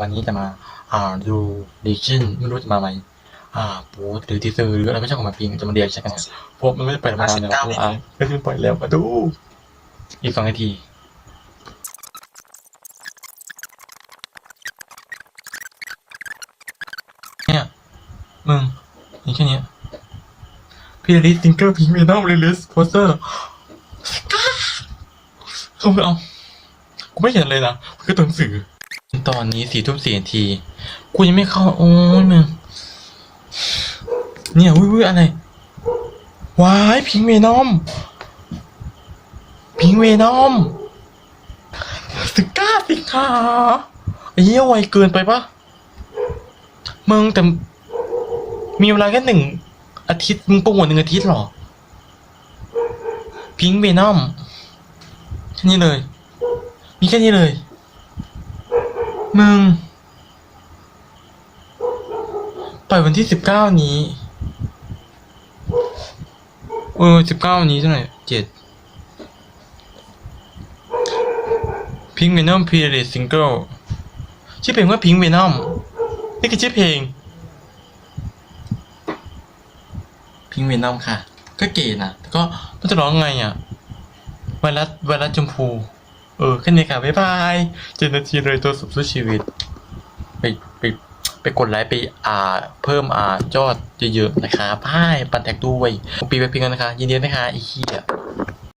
วันนี้จะมาอ่าดูดิชั่นไม่รู้จะมาไหมอ่าโพสหรือทีเซอร์หรืออะไรไม่ใช่ของมาพิงจะมาเรียกใช่กันเนี่ยเพราะมันไม่ได้ปล่อยมานานแล้วอะก็จะปล่อยแล้วมาดู อีกสองนาทีเนี่ยมึงนี่แค่เนี้ยพี่ลิสติงเกอร์พิงเวนอมเรลิสโพสเตอร์เขาเอากูไม่เห็นเลยนะมันคือตัวหนังสือ ตอนนี้สี่ทุ่มสี่นาทีกูยังไม่เข้า โอ้ยมึงเนี่ยวุ้ยวุ้ยอะไรวายพิงเวนอม พิงเวนอมสิก้าสิขาไอ้เหี้ยไวเกินไปปะมึงแต่มีเวลาแค่หนึ่งอาทิตย์มึงโปรโมทหนึ่งอาทิตย์หรอ พิงเวนอมแค่นี้เลย มีแค่นี้เลย มึง ปล่อยวันที่สิบเก้านี้ เออสิบเก้านี้เท่าไหร่เจ็ดพิงเวนอมพีเรซิงเกิลชื่อเพลงว่าพิงเวนอมนี่คือชื่อเพลงพิงเวนอมค่ะ ก็เก๋นะแต่ก็มันจะร้องไงอะไวรัสไวรัสชมพู เออแค่นี้ค่ะ บ๊ายบายเจ็ดนาทีเลยตัวสุดสู้ชีวิต ไปไปไปกดไลค์ไปอ่าเพิ่มอ่ายอดเยอะๆนะคะพายปันแท็กด้วยปีไปพิงกันนะคะ ยินดีนะคะไอ้เหี้ย